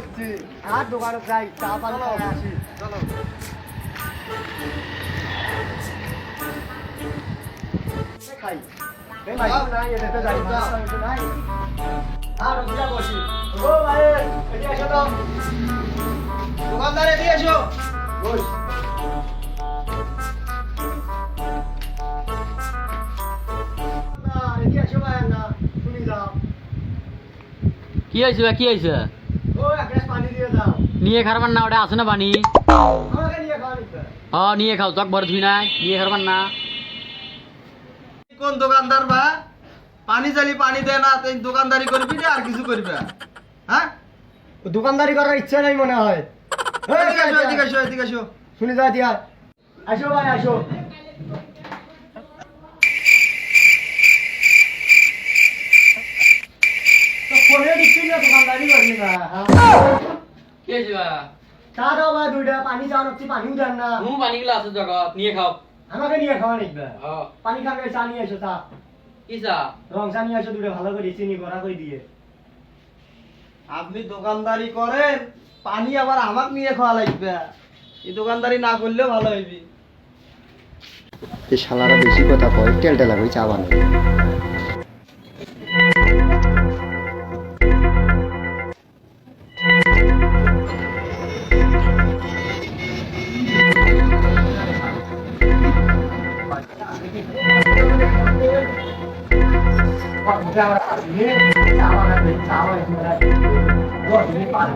বসছি আর দোকানে যাই চা পান আসি চলো খাই? দোকানদার কি হয়েছে কি হয়েছে? ও এক গ্লাস পানি দিয়ে দাও। নিয়ে খারবার না ওটা আছে না পানি আমাকে নিয়ে হ নিয়ে খাও চক ভর ধুই নাই নিয়ে খারবার না। কোন দোকানদার বা? পানি চালি পানি দেয় না তুই দোকানদারি করবি না আর কিছু করবি না? হ্যাঁ? দোকানদারি করার ইচ্ছা নাই মনে হয়। এদিকে এসো এদিকে এসো এদিকে এসো শুনে যা দিয়া। আসো ভাই আসো তো ফোনে দিচ্ছি না দোকানদারি করবি না হ্যাঁ? কি হয়েছে বা চা দাও ভাই দুইটা পানি চাও নাচ্ছি পানিও দেন না হুম পানি গুলো আছে জগৎ নিয়ে খাও আমাকে নিয়ে খাওয়া নিকবে হ পানি খাবে চা নিয়ে এসো চা কি চা? রং চা নিয়ে এসো দুটো ভালো করে চিনি করে দিয়ে। আপনি দোকানদারি করেন পানি আবার আমাকে নিয়ে খাওয়া লাগবে। এই দোকানদারি না করলেও ভালো হইবি। শালারা বেশি কথা কয় 我你看我大鱼，你啥玩意儿？你啥玩意儿？你来，我给你发点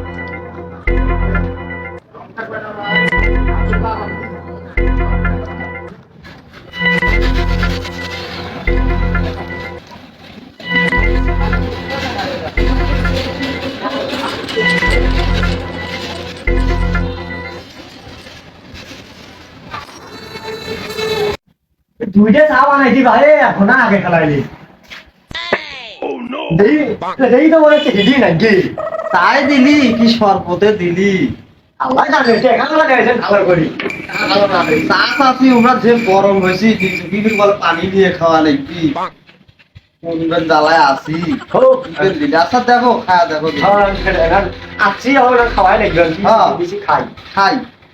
什？দুইটা চা বানাইছি ভাই এখন আগে খেলাইলি। দেই দেই তো বলে দিদি নাকি? তাই দিলি কি সরপতে দিলি? আল্লাহ জানে টাকা লাগাইছেন ভালো করি। চা চাষি আমরা যে গরম হয়েছি বিবির বলে পানি দিয়ে খাওয়া কোনবেন জ্বালায় আসি দিলি? আচ্ছা দেখো খায়া দেখো আছি আমরা খাওয়াই লাগবে হ্যাঁ। বেশি খাই। খাই চা দোকানদার নে চা বানাইছি না চা লেলে কি এলে চা এলে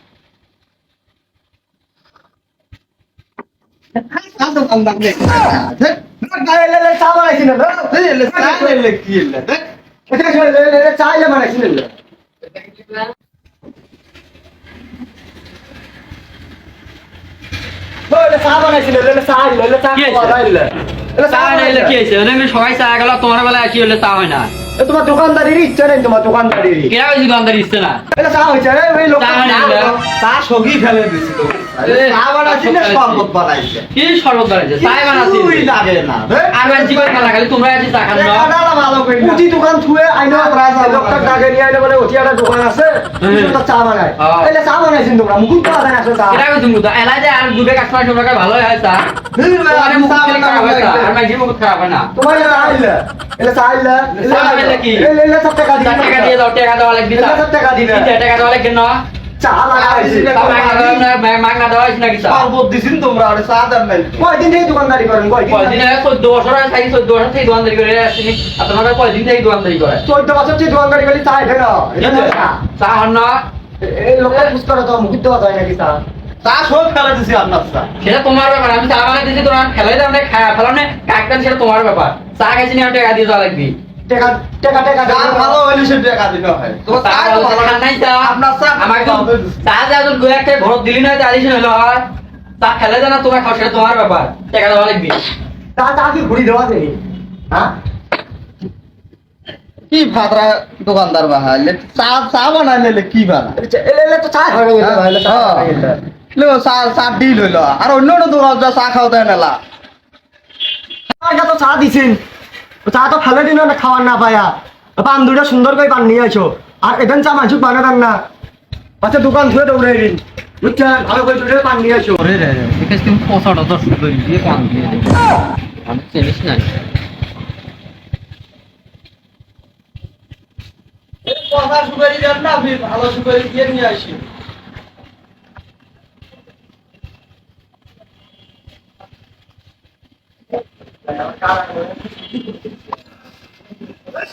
বানাইছি না চা বানাইছি না চা এলে চা কি খাওয়া হয়েছে? যাইলে চা নাইলে কি হয়েছে ওদের সবাই চা গেল তোমার বেলায় কি হলে চা হয় না তোমার দোকানদারির ইচ্ছা। নেই তোমার দোকানদারির দোকানদার ইচ্ছে না চা হয়েছে চা সগি ফেলে দিছি। তো বানাইছি না শরবত বানাইছে। কি বানাইছে? লাগে না আর বানছি করে খেলা খালি তোমরা আছি চা খান না ভালো করে উঠি দোকান থুয়ে আইনো লোকটা ডাকে নিয়ে আইলো বলে উঠি একটা দোকান আছে হুম। চা বানায়। তাহলে চা বানাইছেন তোমরা মুকুট পাওয়া যায় আসলে চা। কেনা হয়েছে মুদা এলাই যে আর দুটো কাস্টমার সবার ভালো হয় চা। তোমার মুখ খারাপ হয় চা আর মাঝে মুখ খারাপ হয় না। তোমার আইলে এটা চা আইলে চা কি? এলে এলে টাকা চার টাকা দিয়ে দাও টাকা দেওয়া লাগবে এলে টাকা দিবে। দেওয়া লাগবে না? দোকানদারি করেন? কয়দিন কয়দিন আগে চোদ্দ বছর আগে থাকি চোদ্দ বছর থেকে দোকানদারি করে আসছিনি আর তোমার কয়দিন থেকে দোকানদারি করে চোদ্দ বছর থেকে দোকানদারি করলে চা এটা না এটা না? চা। চা হন না। এই লোকটা বুঝ তো মুকুট দেওয়া যায় নাকি চা? চা সব ফেলে দিছি আপনার চা। সেটা তোমার ব্যাপার আমি চা বানাই দিচ্ছি তোমার খেলাই দাও না খায়া সেটা তোমার ব্যাপার। চা খাইছি না টাকা দিয়ে দেওয়া লাগবে। টাকা টাকা টাকা চা ভালো হইলে সে টাকা দিতে হয়। তোমার চা চা ভালো নাই চা আপনার চা আমাকে চা যে গো একটা ঘর দিলি না তা দিস হলো হয়। চা খেলে দে তোমার খাও সেটা তোমার ব্যাপার টাকা দেওয়া লাগবে। চা চা কি ঘুরি দেওয়া যায় হ্যাঁ কি ভাতরা দোকানদার বাহাইলে চা চা বানাইলে কি বানা এলে তো চা হয়ে গেছে ভাই চা লো চা চা ডিল হইল আর অন্য অন্য দোকান চা খাওয়া দেয় না এটা তো চা দিছেন চা তো ফেলে দিন না খাওয়ার না পায়া। পান দুটা সুন্দর করে পান নিয়ে আছো। আর এখান চা মানুষ বানাতাম না। আচ্ছা দোকান ধুয়ে দৌড়ে দিন বুঝছেন? ভালো করে দুটো পান নিয়ে আছো রে তুমি দিয়ে দিয়ে দে। আমি চিনিস না কথা সুপারি দেন না ভালো সুপারি দিয়ে নিয়ে আসি কি ভাই পাঁচ দিন দিয়ে আজ বাড়ি না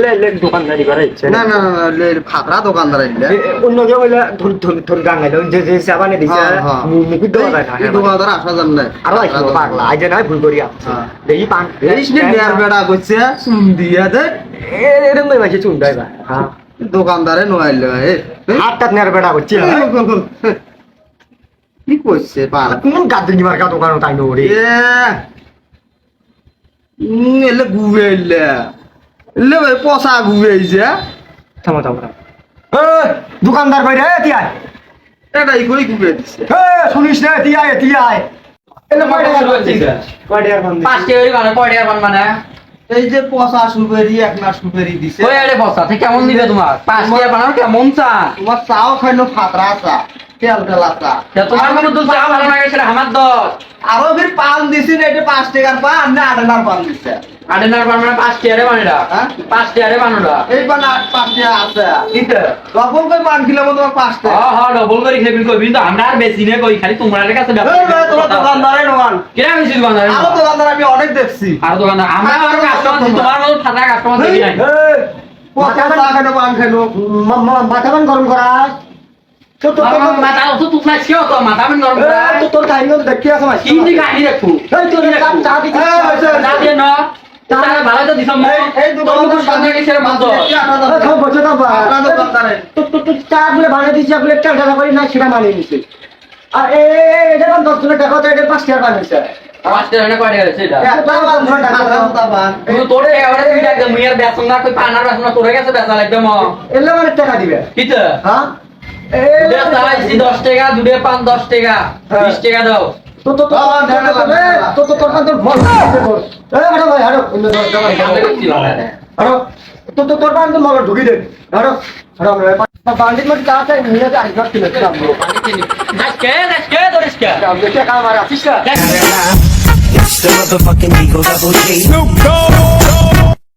লে লে দোকানদারি করে ইচ্ছে না না না, না লে- ফাতরা দোকানদার আইলে। অন্য কেউ বলে ধর ধর ধর গাঙ্গাইল যে যে সাবানে দিছে। মুখি দেওয়া যায় না দোকানদার আসা জান না আরও আইছিল পাগলা। আজ নয় ভুল করি আসছে। পান এই নে নেয়ার বেড়া করছে চুন দিয়া দে। এরকম ভাই মাঝে চুন দেয় হ্যাঁ। দোকানদারে নোয়াইলে এ নেয়ার বেড়া কি করছে কোন গাদ্রি মার্কা দোকান তাই এ এলে গুবে এলে এলে ভাই পচা গুবে আইছে থামো থামো থামো। এ দোকানদার কই রে তিয়াই। এটাই কই গুবে দিছে এ শুনিস রে তিয়াই তিয়াই। এলে কয় টাকা দিছে? কয় টাকা ফোন পাঁচ টাকা মানে কয় টাকা পান মানে এই যে পচা সুবেরি এক না সুবেরি দিছে। ওই আরে বস্তা থেকে কেমন দিবে তোমার? পাঁচ টাকা বানাও কেমন চা? তোমার চাও খাইলো ফাতরা চা। তেল তেলা তোমার মনে তো চা ভালো লাগে সেটা আমার দশ আরও ফির পান দিছি না এটা পাঁচ টাকার পান না আট আনার পান দিছে? আটেনার পান মানে পাঁচ টাকা বানোটা হ্যাঁ? পাঁচ টাকা বানোটা এই পান আট পাঁচ টাকা আছে। কিতে ডবল করে পান কিলো তোমার পাঁচ টাকা হ্যাঁ হ্যাঁ ডবল করে খেবি কই কিন্তু আমরা আর বেশি নে কই খালি তোমার কাছে ভাই, তোমার দোকানদারে নোয়ান কিরা বেশি দোকানদার আরও দোকানদার আমি অনেক দেখছি। আর দোকানদার আমরা আরও কাস্টমার তোমার মতো ফাটা কাস্টমার দেখি নাই পান মাথা মান গরম করা তোর কাহিনী দেখি আছে হিন্দি কাহিনী দেখু আর এটা দশ টাকা টাকা এটা পাঁচ টাকা বানিয়েছে তুই তোর তুই মুই আর বেতন না কই পানার বেতন তোর কাছে বেচা লাগবে ম এলে অনেক টাকা দিবে কিতে হ্যাঁ দশ টাকা দুটা পান দশ টাকা বিশ টাকা দাও তো তো তো। তো তোর কাছে ভল এ আরে ভাই আরে অন্য দোকান কান্দে করছিলাম না। আরও তো তো তোর কাছে মল ঢুকি দে আরও আরও মধ্যে চা নিয়ে আমরা পানি কিনি। আজকে আজকে আসিস It's the motherfucking Eagle Double G.